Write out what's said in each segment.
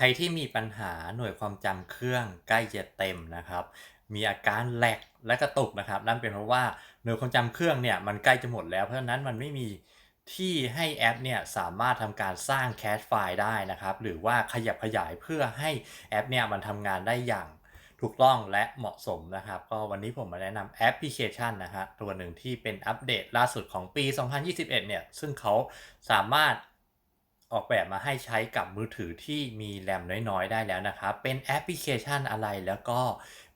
ใครที่มีปัญหาหน่วยความจำเครื่องใกล้จะเต็มนะครับ มีอาการแหลกและกระตุกนะครับนั่นเป็นเพราะว่าหน่วยความจำเครื่องเนี่ยมันใกล้จะหมดแล้ว เพราะฉะนั้นมันไม่มีที่ให้แอปเนี่ยสามารถทำการสร้างแคชไฟล์ได้นะครับ หรือว่าขยับขยายเพื่อให้แอปเนี่ยมันทำงานได้อย่างถูกต้องและเหมาะสมนะครับ ก็วันนี้ผมมาแนะนำแอปพลิเคชันนะฮะตัวหนึ่งที่เป็นอัปเดตล่าสุดของปี 2021 เนี่ย ซึ่งเขาสามารถ ออกแบบมาให้ใช้กับมือถือที่มีแรมน้อยๆ ได้แล้วนะครับ เป็นแอปพลิเคชันอะไรแล้วก็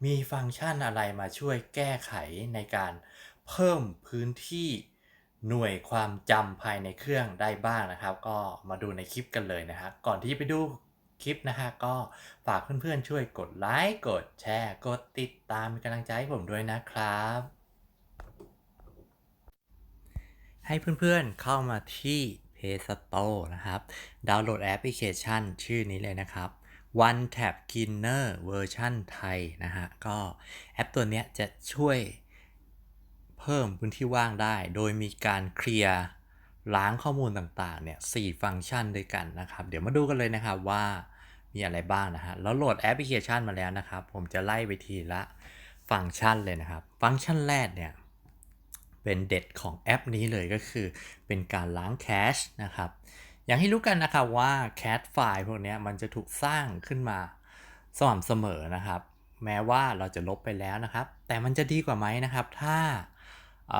มีฟังก์ชันอะไรมาช่วยแก้ไขในการเพิ่มพื้นที่หน่วยความจำภายในเครื่องได้บ้างนะครับ ก็มาดูในคลิปกันเลยนะครับก่อนที่จะไปดูคลิปนะฮะก็ฝากเพื่อนๆช่วยกดไลค์กดแชร์ กดติดตามเป็นกำลังใจให้ผมด้วยนะครับ ให้เพื่อนๆเข้ามาที่ Play Store นะครับ ดาวน์โหลดแอปพลิเคชันชื่อนี้เลยนะครับ One Tap Cleaner เวอร์ชันไทยนะฮะ ก็แอปตัวเนี้ยจะช่วยเพิ่มพื้นที่ว่างได้ โดยมีการเคลียร์ล้างข้อมูลต่างๆเนี่ยสฟังก์ชันด้วยกันนะครับ เดี๋ยวมาดูกันเลยนะครับว่ามีอะไรบ้างนะฮะ แล้วโหลดแอปพลิเคชันมาแล้วนะครับ ผมจะไล่ไปทีละฟังก์ชันเลยนะครับ ฟังก์ชันแรกเนี่ย เป็นเด็ดของแอปนี้เลยก็คือ เป็นการล้างแคชนะครับ อย่างที่รู้กันนะครับว่าแคชไฟล์พวกนี้มันจะถูกสร้างขึ้นมาสม่ำเสมอนะครับ แม้ว่าเราจะลบไปแล้วนะครับ แต่มันจะดีกว่าไหมนะครับ ถ้าเ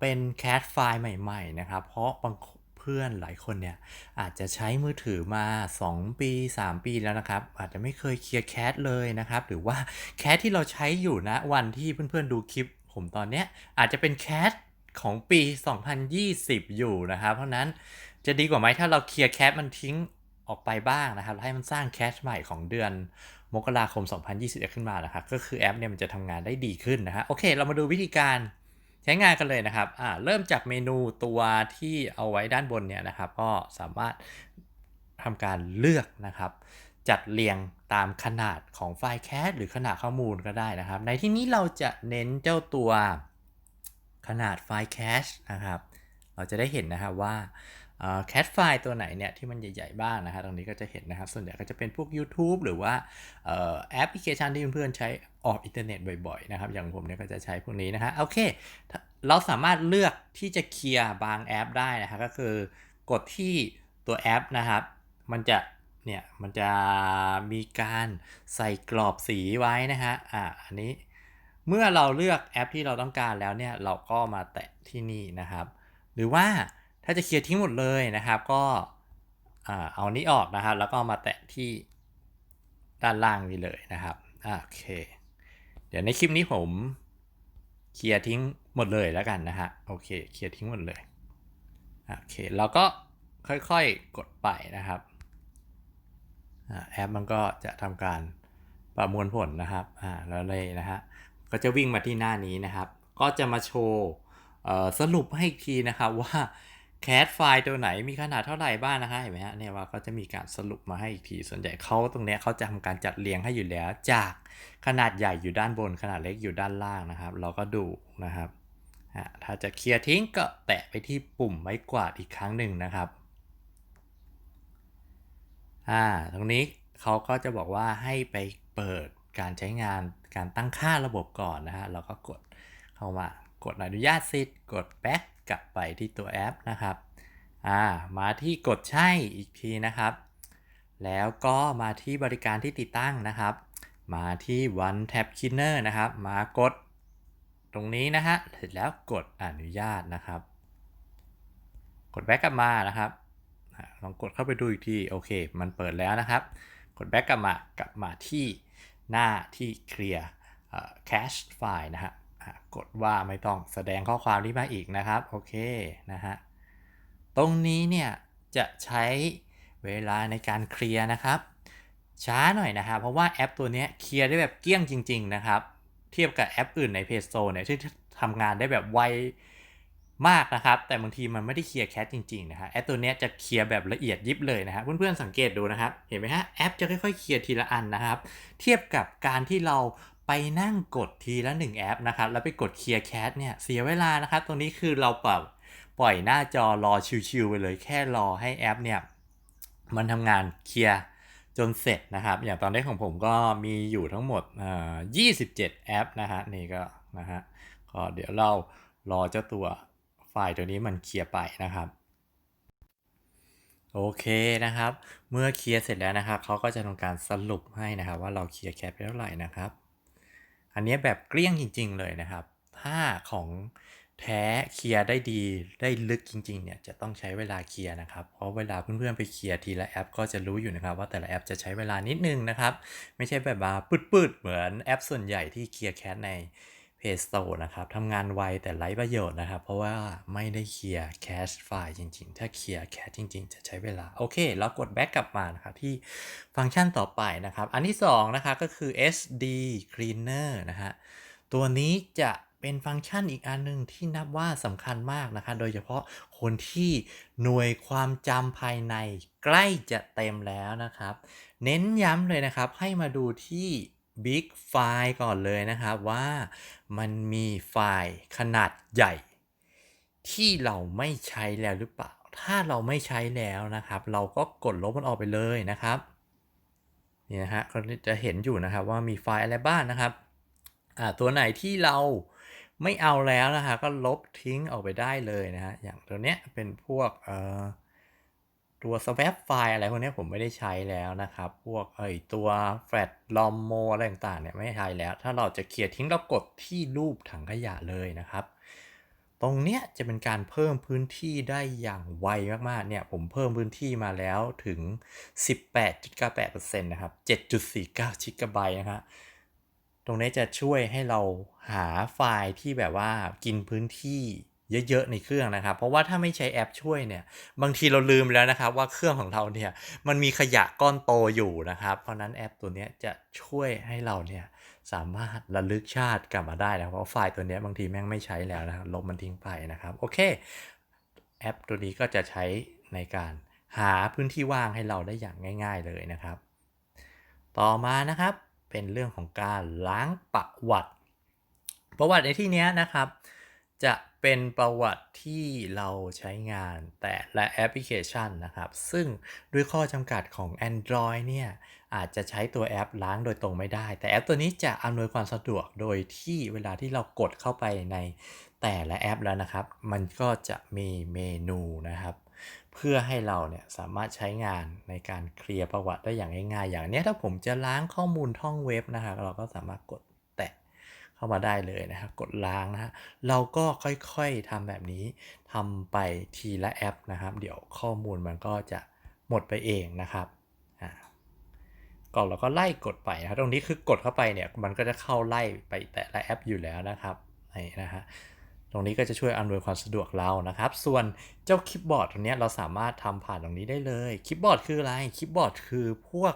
เป็นแคชไฟล์ใหม่ ๆ นะครับ เพราะบางเพื่อนหลายคนเนี่ยอาจจะใช้มือถือมา 2 ปี 3 ปีแล้วนะครับ อาจจะไม่เคยเคลียร์แคชเลยนะครับ หรือว่าแคชที่เราใช้อยู่นะวันที่เพื่อนๆดูคลิป ผมตอนเนี้ยอาจจะเป็นแคชของปี 2020 อยู่นะครับ เพราะนั้นจะดีกว่าไหมถ้าเราเคลียร์แคชมันทิ้งออกไปบ้างนะครับให้มันสร้างแคชใหม่ของเดือนมกราคม 2021 ขึ้นมานะครับก็คือแอปเนี่ยมันจะทำงานได้ดีขึ้นนะฮะโอเค เรามาดูวิธีการใช้งานกันเลยนะครับอ่าเริ่มจากเมนูตัวที่เอาไว้ด้านบนเนี่ยนะครับ ก็สามารถทำการเลือกนะครับ จัดเรียงตามขนาดของไฟล์แคชหรือขนาดข้อมูลก็ได้นะครับ ในที่นี้เราจะเน้นเจ้าตัวขนาดไฟล์แคชนะครับ เราจะได้เห็นนะครับว่าแคชไฟล์ตัวไหนเนี่ยที่มันใหญ่ๆบ้างนะฮะตรงนี้ก็จะเห็นนะครับ ส่วนใหญ่ก็จะเป็นพวก YouTube หรือว่าแอปพลิเคชันที่เพื่อนๆใช้ออกอินเทอร์เน็ตบ่อยๆนะครับ อย่างผมเนี่ยก็จะใช้พวกนี้นะฮะโอเค เราสามารถเลือกที่จะเคลียร์บางแอปได้นะครับก็คือกดที่ตัวแอปนะครับ มันจะ เนี่ยมันจะมีการใส่กรอบสีไว้นะฮะอ่าอันนี้เมื่อเราเลือกแอปที่เราต้องการแล้วเนี่ยเราก็มาแตะที่นี่นะครับ หรือว่าถ้าจะเคลียร์ทิ้งหมดเลยนะครับ ก็เอานี้ออกนะครับ แล้วก็มาแตะที่ด้านล่างนี้เลยนะครับโอเค เดี๋ยวในคลิปนี้ผมเคลียร์ทิ้งหมดเลยแล้วกันนะฮะโอเคเคลียร์ทิ้งหมดเลยโอเคเราก็ค่อยๆกดไปนะครับ แอปมันก็จะทำการประมวลผลนะครับอ่าแล้วเลยนะฮะก็จะวิ่งมาที่หน้านี้นะครับ ก็จะมาโชว์สรุปให้อีกทีนะครับว่าแคสไฟล์ตัวไหนมีขนาดเท่าไหร่บ้างนะคะเห็นไหมฮะเนี่ยว่าก็จะมีการสรุปมาให้อีกที ส่วนใหญ่เขาตรงนี้เขาจะทำการจัดเรียงให้อยู่แล้ว จากขนาดใหญ่อยู่ด้านบนขนาดเล็กอยู่ด้านล่างนะครับ เราก็ดูนะครับถ้าจะเคลียร์ทิ้งก็แตะไปที่ปุ่มไม้กวาดอีกครั้งหนึ่งนะครับ อ่าตรงนี้เขาก็จะบอกว่าให้ไปเปิดการใช้งานการตั้งค่าระบบก่อนนะฮะเราก็กดเข้ามากดอนุญาตสิทธิ์กดแบ็กกลับไปที่ตัวแอปนะครับอ่ามาที่กดใช่อีกทีนะครับ แล้วก็มาที่บริการที่ติดตั้งนะครับ มาที่ One Tap Cleaner นะครับ มากดตรงนี้นะฮะเสร็จแล้วกดอนุญาตนะครับ กดแบ็กกลับมานะครับ ลองกดเข้าไปดูอีกทีโอเค มันเปิดแล้วนะครับ กดแบ็กกลับมากลับมาที่หน้าที่เคลียร์แคชไฟล์นะฮะกดว่าไม่ต้องแสดงข้อความนี้มาอีกนะครับ โอเคนะฮะตรงนี้เนี่ยจะใช้เวลาในการเคลียร์นะครับ ช้าหน่อยนะครับเพราะว่าแอปตัวนี้เคลียร์ได้แบบเกี้ยงจริง ๆ นะครับ เทียบกับแอปอื่นใน Play Store เนี่ยที่ทำงานได้แบบไว มากนะครับ แต่บางทีมันไม่ได้เคลียร์แคชจริงๆนะฮะแอปตัวนี้จะเคลียร์แบบละเอียดยิบเลยนะครับเพื่อนๆสังเกตดูนะครับ เห็นไหมฮะแอปจะค่อยๆเคลียร์ทีละอันนะครับ เทียบกับการที่เราไปนั่งกดทีละ 1 แอปนะครับ แล้วไปกดเคลียร์แคชเนี่ยเสียเวลานะครับ ตรงนี้คือเราปรับปล่อยหน้าจอรอชิวๆไปเลยแค่รอให้แอปเนี่ยมันทำงานเคลียร์จนเสร็จนะครับ อย่างตอนนี้ของผมก็มีอยู่ทั้งหมดอ่า27 แอปนะฮะนี่ก็นะฮะก็เดี๋ยวเรารอเจ้าตัว ไฟล์ตัวนี้มันเคลียร์ไปนะครับโอเคนะครับ เมื่อเคลียร์เสร็จแล้วนะครับเขาก็จะทำการสรุปให้นะครับ ว่าเราเคลียร์แคปไปเท่าไหร่นะครับ อันนี้แบบเกลี้ยงจริง ๆ เลยนะครับ ถ้าของแท้เคลียร์ได้ดีได้ลึกจริงๆเนี่ยจะต้องใช้เวลาเคลียร์นะครับ เพราะเวลาเพื่อนๆไปเคลียร์ทีละแอป ก็จะรู้อยู่นะครับ ว่าแต่ละแอปจะใช้เวลานิดนึงนะครับ ไม่ใช่แบบมาปืดๆเหมือนแอปส่วนใหญ่ที่เคลียร์แคชใน Play Store นะครับทำงานไวแต่ไร้ประโยชน์นะครับ เพราะว่าไม่ได้เคลียร์แคชไฟล์จริง ๆ ถ้าเคลียร์แคชจริง ๆ จะใช้เวลา โอเค เรากดแบ็กกลับมานะครับ ที่ฟังก์ชันต่อไปนะครับ อันที่2นะครับก็คือ SD Cleaner นะฮะตัวนี้จะเป็นฟังก์ชันอีกอันหนึ่งที่นับว่าสำคัญมากนะคะ โดยเฉพาะคนที่หน่วยความจำภายในใกล้จะเต็มแล้วนะครับ เน้นย้ำเลยนะครับให้มาดูที่ Big File ก่อนเลยนะครับว่ามันมีไฟล์ขนาดใหญ่ ที่เราไม่ใช้แล้วหรือเปล่า ถ้าเราไม่ใช้แล้วนะครับ เราก็กดลบมันออกไปเลยนะครับนี่นะฮะก็จะเห็นอยู่นะครับว่ามีไฟล์อะไรบ้างนะครับอ่าตัวไหนที่เราไม่เอาแล้วนะฮะก็ลบทิ้งออกไปได้เลยนะฮะอย่างตัวเนี้ยเป็นพวกเอ่อ ตัว swap ไฟล์อะไรพวกนี้ผมไม่ได้ใช้แล้วนะครับ พวกเอ้ยตัว flat lom mo อะไรต่างๆเนี่ยไม่ใช้แล้ว ถ้าเราจะเคลียร์ทิ้งเรากดที่รูปถังขยะเลยนะครับ ตรงเนี้ยจะเป็นการเพิ่มพื้นที่ได้อย่างไวมากๆ เนี่ยผมเพิ่มพื้นที่มาแล้วถึง 18.98%นะครับ 7.49กิกะไบต์นะฮะตรงนี้จะช่วยให้เราหาไฟล์ที่แบบว่ากินพื้นที่ เยอะๆในเครื่องนะครับ เพราะว่าถ้าไม่ใช้แอปช่วยเนี่ยบางทีเราลืมแล้วนะครับว่าเครื่องของเราเนี่ยมันมีขยะก้อนโตอยู่นะครับ เพราะนั้นแอปตัวนี้จะช่วยให้เราเนี่ยสามารถระลึกชาติกลับมาได้นะเพราะไฟล์ตัวนี้บางทีแม่งไม่ใช้แล้วนะครับลบมันทิ้งไปนะครับโอเคแอปตัวนี้ก็จะใช้ในการหาพื้นที่ว่างให้เราได้อย่างง่าย ๆเลยนะครับ ต่อมานะครับเป็นเรื่องของการล้างประวัติ ประวัติในที่นี้นะครับ จะเป็นประวัติที่เราใช้งานแต่ละแอปพลิเคชันนะครับ ซึ่งด้วยข้อจำกัดของ Android เนี่ยอาจจะใช้ตัวแอปล้างโดยตรงไม่ได้ แต่แอปตัวนี้จะอำนวยความสะดวกโดยที่เวลาที่เรากดเข้าไปในแต่ละแอปแล้วนะครับ มันก็จะมีเมนูนะครับ เพื่อให้เราเนี่ยสามารถใช้งานในการเคลียร์ประวัติได้อย่างง่ายๆ อย่างนี้ถ้าผมจะล้างข้อมูลท่องเว็บนะครับ เราก็สามารถกด เข้ามาได้เลยนะครับกดล้างนะฮะเราก็ค่อยๆทำแบบนี้ทำไปทีละแอปนะครับ เดี๋ยวข้อมูลมันก็จะหมดไปเองนะครับก่อนเราก็ไล่กดไปนะครับตรงนี้คือกดเข้าไปเนี่ยมันก็จะเข้าไล่ไปแต่ละแอปอยู่แล้วนะครับนี่นะฮะตรงนี้ก็จะช่วยอำนวยความสะดวกเรานะครับ ส่วนเจ้าคลิปบอร์ดตรงนี้เราสามารถทำผ่านตรงนี้ได้เลยคลิปบอร์ดคืออะไรคลิปบอร์ดคือพวก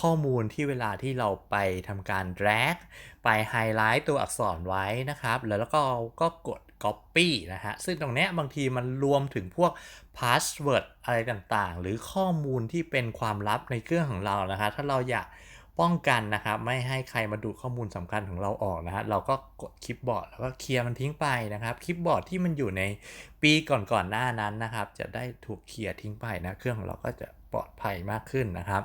ข้อมูลที่เวลาที่เราไปทำการ drag ไปไฮไลท์ตัวอักษรไว้นะครับ แล้วก็ก็กด copy นะฮะ ซึ่งตรงนี้บางทีมันรวมถึงพวก password อะไรต่างๆ หรือข้อมูลที่เป็นความลับในเครื่องของเรานะครับถ้าเราอยากป้องกันนะครับ ไม่ให้ใครมาดูข้อมูลสำคัญของเราออกนะฮะเราก็กดคลิปบอร์ดแล้วก็เคลียร์มันทิ้งไปนะครับคลิปบอร์ดที่มันอยู่ในปีก่อนๆหน้านั้นนะครับ จะได้ถูกเคลียร์ทิ้งไปนะ เครื่องของเราก็จะปลอดภัยมากขึ้นนะครับ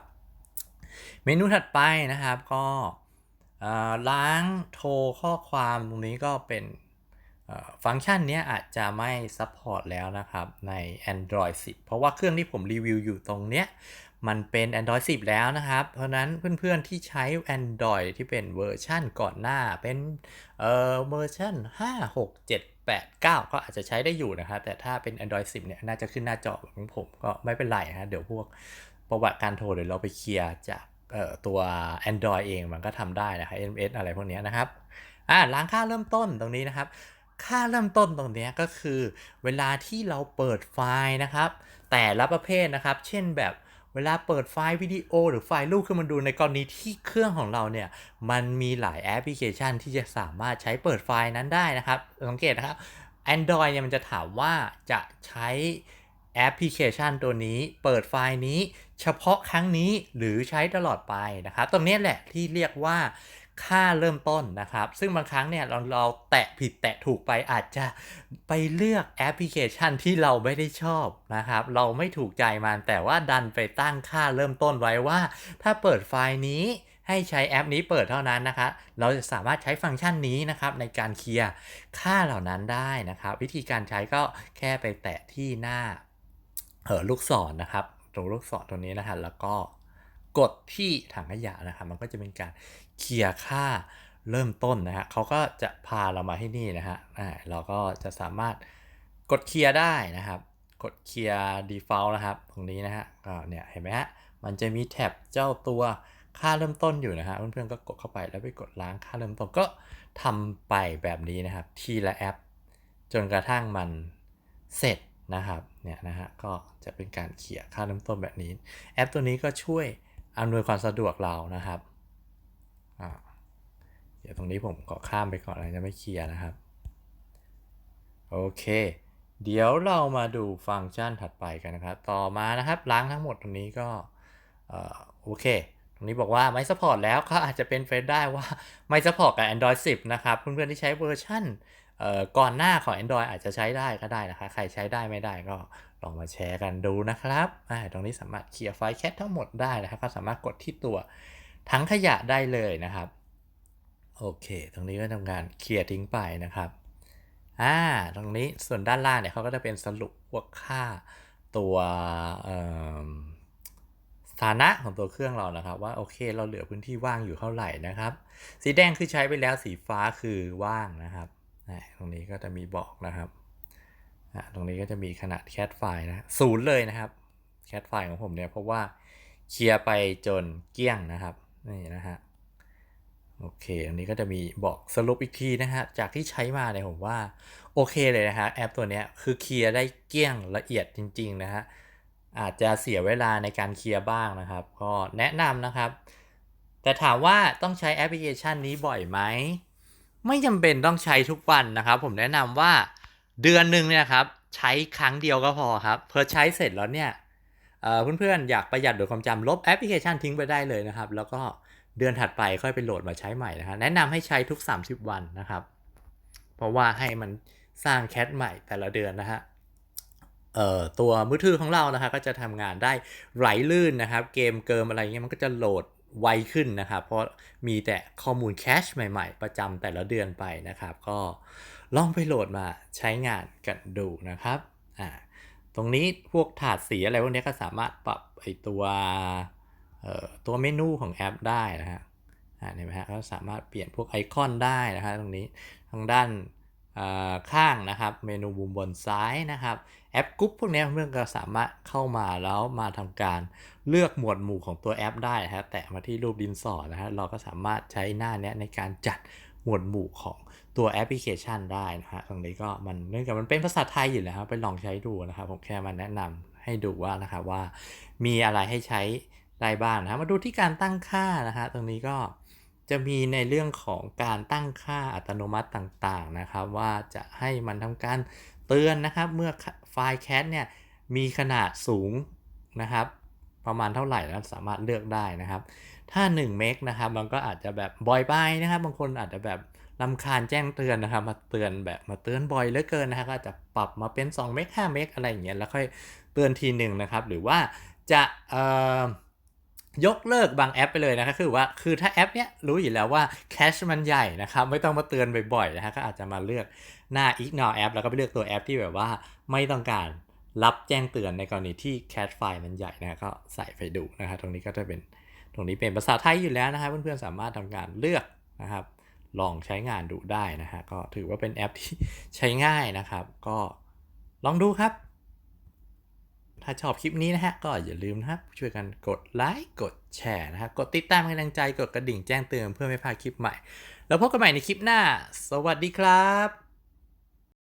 เมนูถัดไปนะครับก็ล้างโทรข้อความตรงนี้ก็เป็นฟังก์ชันนี้อาจจะไม่ซัพพอร์ตแล้วนะครับใน Android 10 เพราะว่าเครื่องที่ผมรีวิวอยู่ตรงเนี้ยมันเป็น Android 10 แล้วนะครับ เพราะนั้นเพื่อนๆที่ใช้ Android ที่เป็นเวอร์ชันก่อนหน้าเป็นเอ่อเวอร์ชัน5 6 7 8 9 ก็อาจจะใช้ได้อยู่นะครับ แต่ถ้าเป็น Android 10 เนี่ยน่าจะขึ้นหน้าจอของผมก็ไม่เป็นไรนะเดี๋ยวพวก ประวัติการโทรเดี๋ยวเราไปเคลียร์จากตัว Android เองมันก็ทำได้นะครับ SMS อะไรพวกนี้นะครับอ่าล้างค่าเริ่มต้นตรงนี้นะครับ ค่าเริ่มต้นตรงนี้ก็คือ เวลาที่เราเปิดไฟล์นะครับ แต่ละประเภทนะครับ เช่นแบบเวลาเปิดไฟล์วิดีโอ หรือไฟล์รูปขึ้นมาดูในกรณีที่เครื่องของเราเนี่ย มันมีหลายแอปพลิเคชันที่จะสามารถใช้เปิดไฟล์นั้นได้นะครับ สังเกตนะครับ Android เนี่ยมันจะถามว่าจะใช้ แอปพลิเคชันตัวนี้เปิดไฟล์นี้ เฉพาะครั้งนี้หรือใช้ตลอดไปนะครับ ตรงนี้แหละที่เรียกว่าค่าเริ่มต้นนะครับ ซึ่งบางครั้งเนี่ยเราเราแตะผิดแตะถูกไปอาจจะไปเลือกแอปพลิเคชันที่เราไม่ได้ชอบนะครับ เราไม่ถูกใจมันแต่ว่าดันไปตั้งค่าเริ่มต้นไว้ว่า ถ้าเปิดไฟล์นี้ให้ใช้แอปนี้เปิดเท่านั้นนะคะเราจะสามารถใช้ฟังก์ชันนี้นะครับในการเคลียร์ค่าเหล่านั้นได้นะครับ วิธีการใช้ก็แค่ไปแตะที่หน้า เออลูกศรนนะครับตรงลูกศรตรงนี้นะฮะแล้วก็กดที่ถังขยะนะครับมันก็จะเป็นการเคลียร์ค่าเริ่มต้นนะฮะเขาก็จะพาเรามาที่นี่นะฮะอ่าเราก็จะสามารถกดเคลียร์ได้นะครับ กดเคลียร์ default นะครับ ตรงนี้นะฮะก็เนี่ยเห็นไหมฮะมันจะมีแท็บเจ้าตัวค่าเริ่มต้นอยู่นะฮะเพื่อนๆก็กดเข้าไปแล้วไปกดล้างค่าเริ่มต้นก็ทำไปแบบนี้นะครับ ทีละแอป จนกระทั่งมันเสร็จนะครับ เนี่ยนะฮะก็จะเป็นการเขี่ยค่าเริ่มต้นแบบนี้ แอปตัวนี้ก็ช่วยอำนวยความสะดวกเรานะครับเดี๋ยวตรงนี้ผมขอข้ามไปก่อนนะจะไม่เคลียร์นะครับ โอเค เดี๋ยวเรามาดูฟังก์ชันถัดไปกันนะครับ ต่อมานะครับล้างทั้งหมดตรงนี้ก็โอเค ตรงนี้บอกว่าไม่สปอร์ตแล้วก็อาจจะเป็นเฟซได้ว่าไม่สปอร์ตกับ Android 10 นะครับ เพื่อนๆที่ใช้เวอร์ชัน ก่อนหน้าของ Android อาจจะใช้ได้ก็ได้นะคะ ใครใช้ได้ไม่ได้ก็ลองมาแชร์กันดูนะครับตรงนี้สามารถเคลียร์ไฟล์แคททั้งหมดได้นะครับ ก็สามารถกดที่ตัวทั้งขยะได้เลยนะครับ โอเค ตรงนี้ก็ทำการเคลียร์ทิ้งไปนะครับ อ่า ตรงนี้ส่วนด้านล่างเนี่ยเขาก็จะเป็นสรุปพวกค่าตัวสถานะของตัวเครื่องเรานะครับ ว่าโอเคเราเหลือพื้นที่ว่างอยู่เท่าไหร่นะครับ สีแดงคือใช้ไปแล้วสีฟ้าคือว่างนะครับ ตรงนี้ก็จะมีบอกนะครับ ตรงนี้ก็จะมีขนาดแคทไฟล์นะศูนย์เลยนะครับ แคทไฟล์ของผมเนี่ยเพราะว่าเคลียร์ไปจนเกลี้ยงนะครับนี่นะฮะโอเค อันนี้ก็จะมีบอกสรุปอีกทีนะฮะ จากที่ใช้มาเนี่ยผมว่าโอเคเลยนะฮะแอปตัวนี้คือเคลียร์ได้เกลี้ยงละเอียดจริง ๆ นะฮะ อาจจะเสียเวลาในการเคลียร์บ้างนะครับ ก็แนะนำนะครับ แต่ถามว่าต้องใช้แอปพลิเคชันนี้บ่อยไหม ไม่จำเป็นต้องใช้ทุกวันนะครับ ผมแนะนำว่าเดือนหนึ่งเนี่ยครับใช้ครั้งเดียวก็พอครับเพื่อใช้เสร็จแล้วเนี่ยเพื่อนๆอยากประหยัดโดยความจำลบแอปพลิเคชันทิ้งไปได้เลยนะครับ แล้วก็เดือนถัดไปค่อยไปโหลดมาใช้ใหม่นะฮะแนะนำให้ใช้ทุก 30 วันนะครับ เพราะว่าให้มันสร้างแคทใหม่แต่ละเดือนนะฮะเอ่อตัวมือถือของเรานะครับก็จะทำงานได้ไหลลื่นนะครับ เกมเกิมอะไรเงี้ยมันก็จะโหลด ไวขึ้นนะครับ เพราะมีแต่ข้อมูลแคชใหม่ๆ ประจำแต่ละเดือนไปนะครับ ก็ลองไปโหลดมาใช้งานกันดูนะครับอ่าตรงนี้พวกถาดสีอะไรพวกนี้ก็สามารถปรับไอตัวตัวเมนูของแอปได้นะฮะเห็นไหมฮะก็สามารถเปลี่ยนพวกไอคอนได้นะฮะตรงนี้ทางด้าน ข้างนะครับเมนูมุมบนซ้ายนะครับแอปกรุ๊ปพวกนี้เพื่อนก็สามารถเข้ามาแล้วมาทำการเลือกหมวดหมู่ของตัวแอปได้นะฮะแตะมาที่รูปดินสอนะฮะเราก็สามารถใช้หน้านี้ในการจัดหมวดหมู่ของตัวแอปพลิเคชันได้นะฮะตรงนี้ก็มันเนื่องจากมันเป็นภาษาไทยอยู่แล้วไปลองใช้ดูนะครับผมแค่มาแนะนำให้ดูว่านะครับว่า มีอะไรให้ใช้ได้บ้างนะมาดูที่การตั้งค่านะฮะตรงนี้ก็ จะมีในเรื่องของการตั้งค่าอัตโนมัติต่างๆนะครับ ว่าจะให้มันทำการเตือนนะครับ เมื่อไฟล์แคทเนี่ยมีขนาดสูงนะครับ ประมาณเท่าไหร่แล้วสามารถเลือกได้นะครับ ถ้า1เมกนะครับมันก็อาจจะแบบบ่อยไปนะครับ บางคนอาจจะแบบลำคาญแจ้งเตือนนะครับ มาเตือนแบบมาเตือนบ่อยเหลือเกินนะฮะก็จะปรับมาเป็น2เมก5เมกอะไรอย่างเงี้ยแล้วค่อยเตือนทีหนึ่งนะครับ หรือว่าจะเอ่อ ยกเลิกบางแอปไปเลยนะครับคือว่าคือถ้าแอปเนี้ยรู้อยู่แล้วว่าแคชมันใหญ่นะครับไม่ต้องมาเตือนบ่อยๆนะฮะก็อาจจะมาเลือกหน้า ignore app แล้วก็ไปเลือกตัวแอปที่แบบว่าไม่ต้องการรับแจ้งเตือนในกรณีที่แคชไฟล์มันใหญ่นะก็ใส่ไปดูนะครับตรงนี้ก็จะเป็นตรงนี้เป็นภาษาไทยอยู่แล้วนะครับเพื่อนๆสามารถทำการเลือกนะครับลองใช้งานดูได้นะฮะก็ถือว่าเป็นแอปที่ใช้ง่ายนะครับ ก็ลองดูครับ ถ้าชอบคลิปนี้นะฮะ ก็อย่าลืมนะครับ ช่วยกันกดไลค์กดแชร์นะครับ กดติดตามกำลังใจกดกระดิ่งแจ้งเตือนเพื่อไม่พลาดคลิปใหม่ แล้วพบกันใหม่ในคลิปหน้า สวัสดีครับ